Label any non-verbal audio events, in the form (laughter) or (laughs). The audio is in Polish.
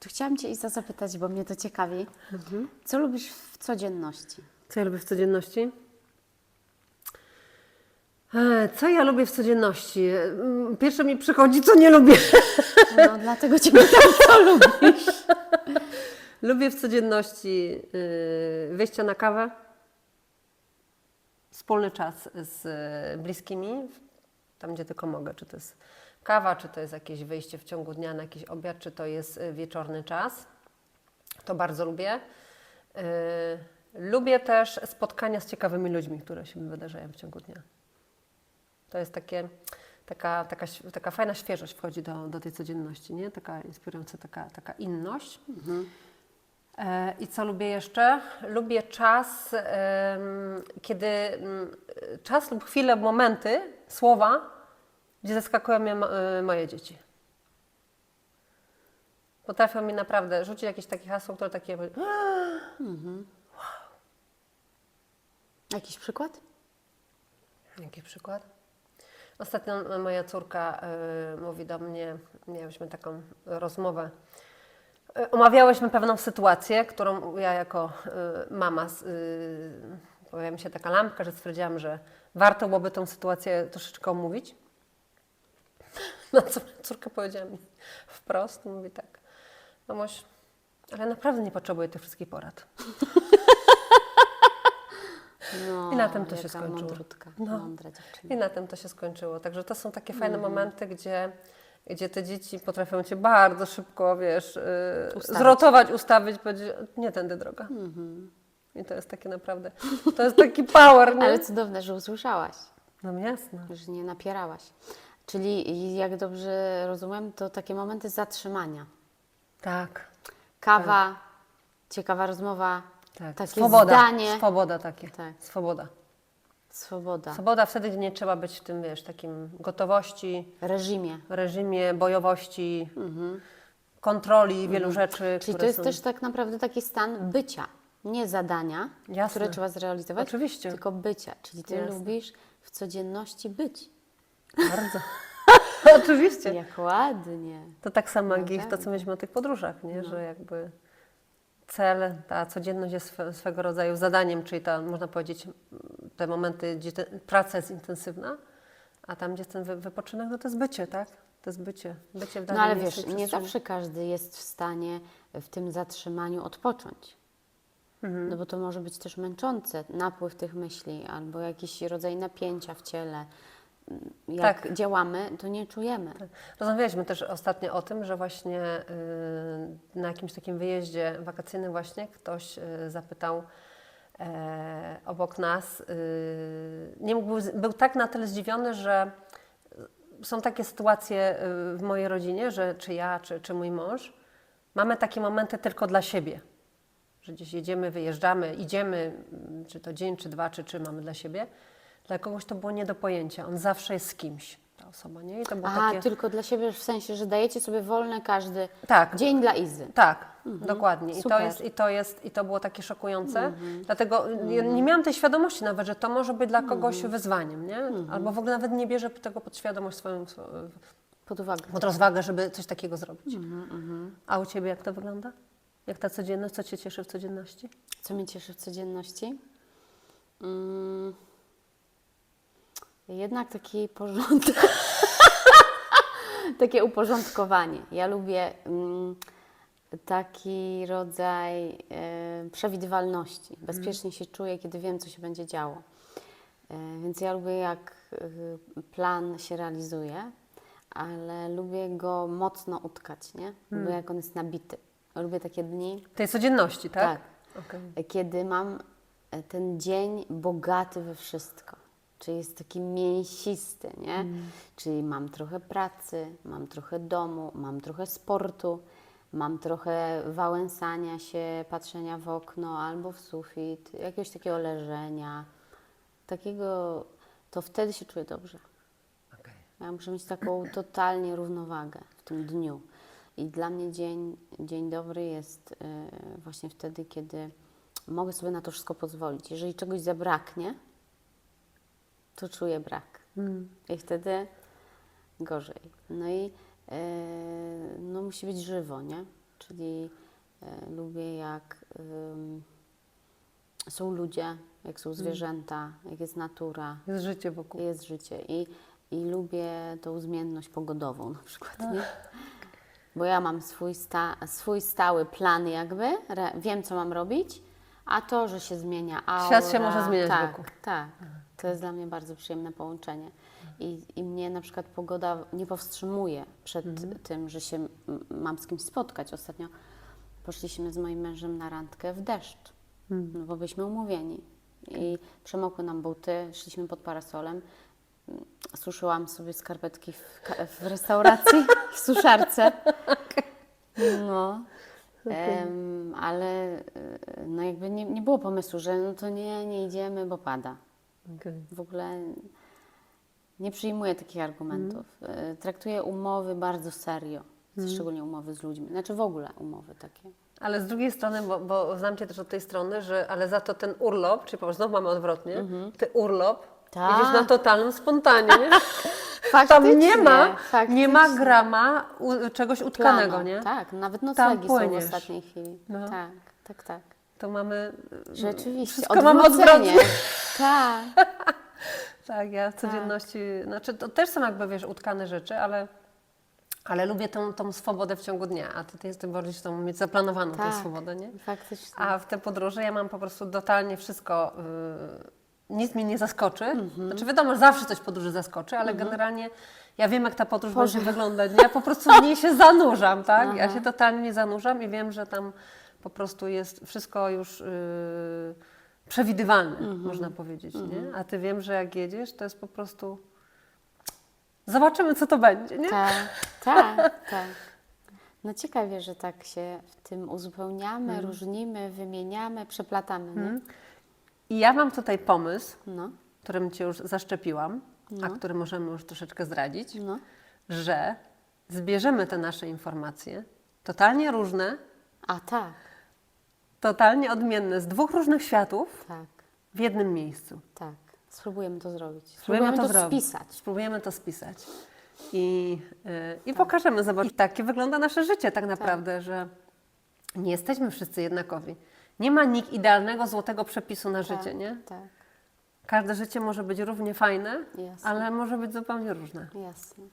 To chciałam Cię Iza zapytać, bo mnie to ciekawi. Co lubisz w codzienności? Co ja lubię w codzienności? E, Co ja lubię w codzienności? Mm, Pierwsze mi przychodzi, co nie lubię. No, dlatego Cię pytam, co lubisz. (laughs) Lubię w codzienności yy, wyjścia na kawę, wspólny czas z y, bliskimi, tam gdzie tylko mogę. Czy to jest kawa, czy to jest jakieś wyjście w ciągu dnia na jakiś obiad, czy to jest y, wieczorny czas. To bardzo lubię. Yy, lubię też spotkania z ciekawymi ludźmi, które się wydarzają w ciągu dnia. To jest takie, taka, taka, taka fajna świeżość wchodzi do, do tej codzienności, nie? Taka inspirująca, taka, taka inność. E, I co lubię jeszcze? Lubię czas, kiedy mm, czas lub chwile, momenty, słowa, gdzie zaskakują mnie e, moje dzieci. Potrafią mi naprawdę rzucić jakieś takie hasło, które takie. Jakiś przykład? Jaki przykład? Ostatnio moja córka y, mówi do mnie, miałyśmy taką rozmowę. Y, omawiałyśmy pewną sytuację, którą ja jako y, mama, y, pojawia mi się taka lampka, że stwierdziłam, że warto byłoby tą sytuację troszeczkę omówić. (laughs) Na co moja córka powiedziała mi wprost, mówi tak, mamoś, ale naprawdę nie potrzebuję tych wszystkich porad. (laughs) No, I na tym to się skończyło. Mądrutka, No. mądra dziewczyna. I na tym to się skończyło. Także to są takie fajne momenty, gdzie, gdzie te dzieci potrafią cię bardzo szybko, wiesz, yy, Ustawić. zrotować, ustawić, powiedzieć, nie tędy droga. I to jest takie naprawdę, to jest taki power, nie? Ale cudowne, że usłyszałaś, No jasne. że nie napierałaś. Czyli jak dobrze rozumiem, to takie momenty zatrzymania. Tak, Kawa, ciekawa rozmowa, tak. takie Swoboda, zdanie. swoboda takie, Tak. swoboda. Swoboda. Swoboda wtedy, nie trzeba być w tym, wiesz, takim gotowości, Reżimie. reżimie, bojowości, kontroli wielu rzeczy, Mhm. Czyli to jest są... też tak naprawdę taki stan bycia, nie zadania, Jasne. które trzeba zrealizować, Oczywiście. tylko bycia. Czyli ty Jasne. lubisz w codzienności być. Bardzo. (laughs) Oczywiście. Jak ładnie. To tak samo jak No i to, tak. co myśmy o tych podróżach, nie? że jakby cel, ta codzienność jest swe- swego rodzaju zadaniem, czyli ta, można powiedzieć, te momenty, gdzie te, praca jest intensywna, a tam, gdzie jest ten wy, wypoczynek, no to jest bycie, tak? To jest bycie, bycie w No danym ale miejscu wiesz, nie zawsze każdy jest w stanie w tym zatrzymaniu odpocząć. Mhm. No bo to może być też męczące, napływ tych myśli albo jakiś rodzaj napięcia w ciele. Jak Tak. działamy, to nie czujemy. Rozmawialiśmy też ostatnio o tym, że właśnie y, na jakimś takim wyjeździe wakacyjnym właśnie ktoś y, zapytał e, obok nas, y, nie mógł, był, tak na tyle zdziwiony, że są takie sytuacje y, w mojej rodzinie, że czy ja, czy, czy mój mąż, mamy takie momenty tylko dla siebie. Że gdzieś jedziemy, wyjeżdżamy, idziemy, czy to dzień, czy dwa, czy trzy mamy dla siebie. Dla kogoś to było nie do pojęcia. On zawsze jest z kimś, ta osoba, nie? I to było A, takie... tylko dla siebie w sensie, że dajecie sobie wolne każdy Tak, dzień dla Izy. tak, dokładnie. I to, Super. jest, i, to jest, I to było takie szokujące. Dlatego ja nie miałam tej świadomości nawet, że to może być dla kogoś wyzwaniem, nie? Albo w ogóle nawet nie bierze tego pod świadomość swoją, swo- Pod uwagę. pod rozwagę, żeby coś takiego zrobić. A u Ciebie jak to wygląda? Jak ta codzienność? Co Cię cieszy w codzienności? Co mnie cieszy w codzienności? Mm, jednak taki porządek. (laughs) Takie uporządkowanie. Ja lubię mm, taki rodzaj e, przewidywalności. Bezpiecznie się czuję, kiedy wiem, co się będzie działo. E, więc ja lubię, jak e, plan się realizuje, ale lubię go mocno utkać, nie? Lubię, jak on jest nabity. Lubię takie dni, Tej codzienności, tak? Tak. Okej. kiedy mam ten dzień bogaty we wszystko. Czyli jest taki mięsisty, nie? Czyli mam trochę pracy, mam trochę domu, mam trochę sportu, mam trochę wałęsania się, patrzenia w okno albo w sufit, jakiegoś takiego leżenia. Takiego, to wtedy się czuję dobrze. Okej. Ja muszę mieć taką totalnie równowagę w tym dniu. I dla mnie dzień, dzień dobry jest e, właśnie wtedy, kiedy mogę sobie na to wszystko pozwolić. Jeżeli czegoś zabraknie, to czuję brak. I wtedy gorzej. No i e, no musi być żywo, nie? czyli e, lubię jak ym, są ludzie, jak są zwierzęta, jak jest natura, Jest życie wokół. jest życie i, i lubię tą zmienność pogodową na przykład, nie? Bo ja mam swój, sta, swój stały plan jakby, re, wiem co mam robić, a to, że się zmienia aura... Świat się może zmieniać tak, wokół. Tak, to jest dla mnie bardzo przyjemne połączenie. I, I mnie na przykład pogoda nie powstrzymuje przed Mhm. tym, że się mam z kimś spotkać. Ostatnio poszliśmy z moim mężem na randkę w deszcz, Mhm. no bo byliśmy umówieni. I przemokły nam buty, szliśmy pod parasolem. Suszyłam sobie skarpetki w, w restauracji, w (laughs) suszarce. No. Em, ale e, no jakby nie, nie było pomysłu, że no to nie, nie idziemy, bo pada. Okej. W ogóle nie przyjmuję takich argumentów. E, Traktuję umowy bardzo serio, szczególnie umowy z ludźmi. Znaczy w ogóle umowy takie. Ale z drugiej strony, bo, bo znam Cię też od tej strony, że ale za to ten urlop, czyli po znowu mamy odwrotnie, ty urlop, Tak. idziesz na totalnym spontanie, nie? (laughs) Tam nie ma, nie ma grama u, czegoś utkanego, Planu, nie? Tak, nawet noclegi są w ostatniej chwili. No. Tak, tak, tak. To mamy... Rzeczywiście. Wszystko mamy odwrócenie. odwrotnie. (laughs) Tak. Tak, ja w codzienności, znaczy to też są jakby, wiesz, utkane rzeczy, ale, ale lubię tą, tą swobodę w ciągu dnia, a ty, ty jesteś bardziej chcą mieć zaplanowaną tę Tak. swobodę, nie? Faktycznie. A w te podróże ja mam po prostu totalnie wszystko, y, nic mnie nie zaskoczy. Mhm. Znaczy wiadomo, że zawsze coś w podróży zaskoczy, ale generalnie ja wiem, jak ta podróż będzie wyglądać. Ja po prostu w niej się zanurzam, tak? Ja się totalnie nie zanurzam i wiem, że tam po prostu jest wszystko już y, przewidywalne, Mhm. można powiedzieć, nie? A ty wiem, że jak jedziesz, to jest po prostu... Zobaczymy, co to będzie, nie? Tak, tak, tak. No ciekawie, że tak się w tym uzupełniamy, Mhm. różnimy, wymieniamy, przeplatamy. Nie? I ja mam tutaj pomysł, No, którym Cię już zaszczepiłam, a który możemy już troszeczkę zdradzić. no. że zbierzemy te nasze informacje, totalnie różne, A tak, totalnie odmienne, z dwóch różnych światów tak, w jednym miejscu. tak. Spróbujemy to zrobić. Spróbujemy to zrobić. spisać. Spróbujemy to spisać. I, yy, i pokażemy, zobaczyć. I takie wygląda nasze życie tak naprawdę, że nie jesteśmy wszyscy jednakowi. Nie ma nikt idealnego, złotego przepisu na życie, tak, nie? Tak, Każde życie może być równie fajne, Jasne. ale może być zupełnie różne. jasne.